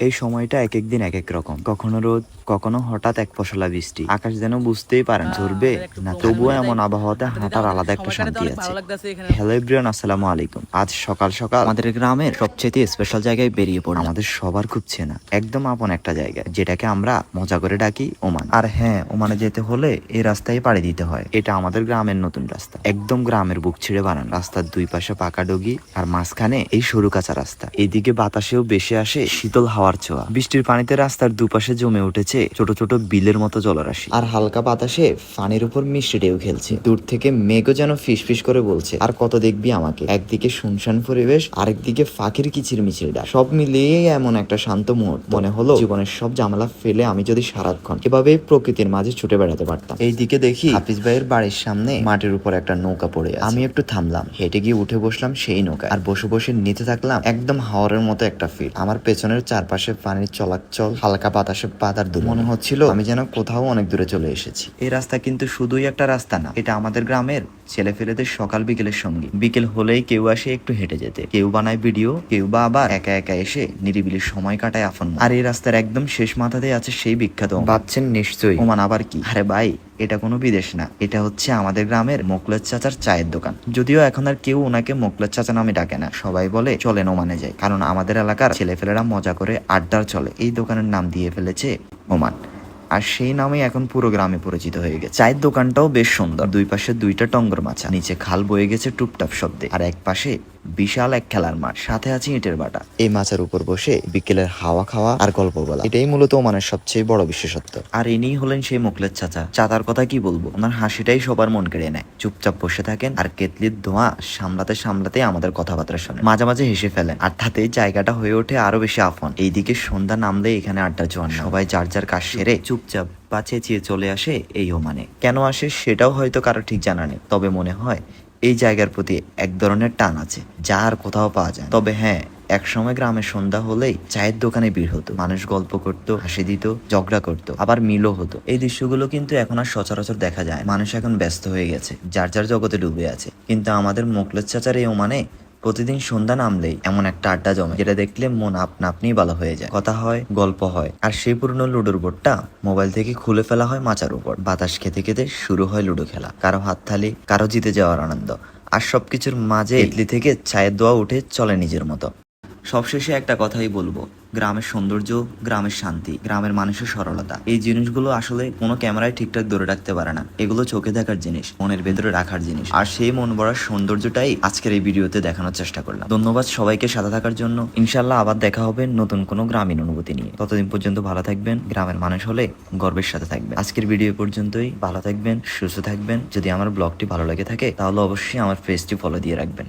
এই সময়টা এক এক দিন এক এক রকম। কখনো রোদ কখনো হঠাৎ এক ফসলা বৃষ্টি। আকাশ যেন বুঝতেই পারেন ঝরবে না তবুও এমন আবহাওয়াতে হাঁটার আলাদা একটা শান্তি আছে। হ্যালো এভরিওয়ান আসসালামু আলাইকুম। আজ সকাল সকাল আমাদের গ্রামের সবচেয়ে স্পেশাল জায়গায় বেরিয়ে পড়ি আমাদের সবার খুব চেনা একদম আপন একটা জায়গা যেটাকে আমরা মজা করে ডাকি ওমান। আর হ্যাঁ ওমানে যেতে হলে এই রাস্তায় পাড়ি দিতে হয়। এটা আমাদের গ্রামের নতুন রাস্তা। একদম গ্রামের বুক ছিঁড়ে বানান। রাস্তার দুই পাশে পাকা ডগি আর মাঝখানে এই সরু কাঁচা রাস্তা। এদিকে বাতাসেও বেশি আসে শীতল হাওয়ার ছোঁয়া। বৃষ্টির পানিতে রাস্তার দুপাশে জমে উঠেছে ছোট ছোট বিলের মতো জলরাশি। আর হালকা বাতাসে পানির উপর মিষ্টি ঢেউ খেলছে। দূর থেকে মেঘও যেন ফিস ফিস করে বলছে, আর কত দেখবি আমাকে? একদিকে শুনশান পরিবেশ, আরেকদিকে ফাঁকির কিচির মিছিল ডাক। সব মিলিয়ে এমন একটা শান্ত মুহূর্ত। মনে হলো জীবনের সব ঝামেলা ফেলে আমি যদি সারাক্ষণ এভাবে প্রকৃতির মাঝে ছুটে বেড়াতে পারতাম। এইদিকে দেখি হাফিজ ভাইয়ের বাড়ির সামনে মাটির উপর একটা নৌকা পড়ে আমি একটু থামলাম, হেঁটে গিয়ে উঠে বসলাম সেই নৌকা আর বসে বসে নিতে থাকলাম একদম হাওয়ারের মতো একটা ফিল আমার পেছনের চারপাশে পানির চলাচল, হালকা বাতাসে বাতার দূর মনে হচ্ছিল আমি যেন কোথাও অনেক দূরে চলে এসেছি। এই রাস্তা কিন্তু শুধুই একটা রাস্তা না, এটা আমাদের গ্রামের ছেলে ফেলেদের সকাল বিকেলের সঙ্গে। বিকেল হলেই কেউ আসে একটু হেঁটে যেতে। কেউ বানায় ভিডিও কেউ বা আবার একা একা এসে নিরিবিলি সময় কাটায় আফন আর এই রাস্তার একদম শেষ মাথাতে আছে সেই বিখ্যাত ভাবছেন নিশ্চয়ই। ওমান আবার কি? আরে ভাই এটা কোনো বিদেশ না। এটা হচ্ছে আমাদের গ্রামের মোকলের চাচার চায়ের দোকান। যদিও এখন আর কেউ ওনাকে মোকলের চাচা নামে ডাকে না। সবাই বলে চলেন ওমানে যায় কারণ আমাদের এলাকার ছেলেফেলেরা মজা করে আড্ডার চলে। এই দোকানের নাম দিয়ে ফেলেছে ওমান। আর সেই নামে এখন পুরো গ্রামে পরিচিত হয়ে গেছে। চায়ের দোকানটাও বেশ সুন্দর। দুই পাশে দুইটা টঙ্গর মাছা। নিচে খাল বয়ে গেছে টুপটাপ শব্দে। আর এক পাশে বিশাল এক খেলার মাঠ। সাথে আছে ইটের বাটা। এই মাছের উপর বসে বিকেলের হাওয়া খাওয়া আর গল্প বলা। এটাই মূলত ওমানের সবচেয়ে বড় বিশেষত্ব। আর ইনি হলেন সেই মুকলের চাচা। চাচার কথা কি বলব? ওনার হাসিটাই সবার মন কেড়ে নেয়। চুপচাপ বসে থাকেন আর কেতলির ধোঁয়া সামলাতে সামলাতে আমাদের কথাবার্তা শোনে মাঝে মাঝে হেসে ফেলেন। আর তাতে জায়গাটা হয়ে ওঠে আরও বেশি আফন এইদিকে সন্ধ্যা নামলে এখানে আড্ডা জোয়ান সবাই যার যার কাজ সেরে চুপচাপ বা চেঁচিয়ে চলে আসে এই ওমানে। কেন আসে সেটাও হয়তো কারও ঠিক জানা নেই। তবে মনে হয় এই জায়গার প্রতি এক ধরনের টান আছে, যা আর কোথাও পাওয়া যায় তবে হ্যাঁ একসময় গ্রামে সন্ধ্যা হলেই চায়ের দোকানে ভিড় হতো। মানুষ গল্প করত, হাসি দিত, ঝগড়া করত, আবার মিলও হতো। এই দৃশ্যগুলো কিন্তু এখন আর সচরাচর দেখা যায় মানুষ এখন ব্যস্ত হয়ে গেছে, যার যার জগতে ডুবে আছে। কিন্তু আমাদের মোকলেজ চাচার এই ওমানে প্রতিদিন সন্ধ্যা নামলেই এমন একটা আড্ডা জমে যেটা দেখলে মন আপনা আপনি ভালো হয়ে যায়। কথা হয় গল্প হয়। আর সেই পুরনো লুডোর বোর্ডটা মোবাইল থেকে খুলে ফেলা হয় মাচার উপর। বাতাস খেতে খেতে শুরু হয় লুডো খেলা। কারও হাত থালি কারও জিতে যাওয়ার আনন্দ। আর সবকিছুর মাঝে ইডলি থেকে চায়ের দোয়া উঠে চলে নিজের মতো। সবশেষে একটা কথাই বলব, গ্রামের সৌন্দর্য, গ্রামের শান্তি, গ্রামের মানুষের সরলতা। এই জিনিসগুলো আসলে কোনো ক্যামেরায় ঠিকঠাক ধরে রাখতে পারে না। এগুলো চোখে দেখার জিনিস, মনের ভেতরে রাখার জিনিস। আর সেই মন বড়ার সৌন্দর্যটাই আজকের এই ভিডিওতে দেখানোর চেষ্টা করলাম। ধন্যবাদ সবাইকে সাথে থাকার জন্য। ইনশাল্লাহ আবার দেখা হবে নতুন কোনো গ্রামীণ অনুভূতি নিয়ে। ততদিন পর্যন্ত ভালো থাকবেন, গ্রামের মানুষ হলে গর্বের সাথে থাকবেন। আজকের ভিডিও পর্যন্তই। ভালো থাকবেন, সুস্থ থাকবেন। যদি আমার ব্লগটি ভালো লেগে থাকে, তাহলে অবশ্যই আমার পেজটি ফলো দিয়ে রাখবেন।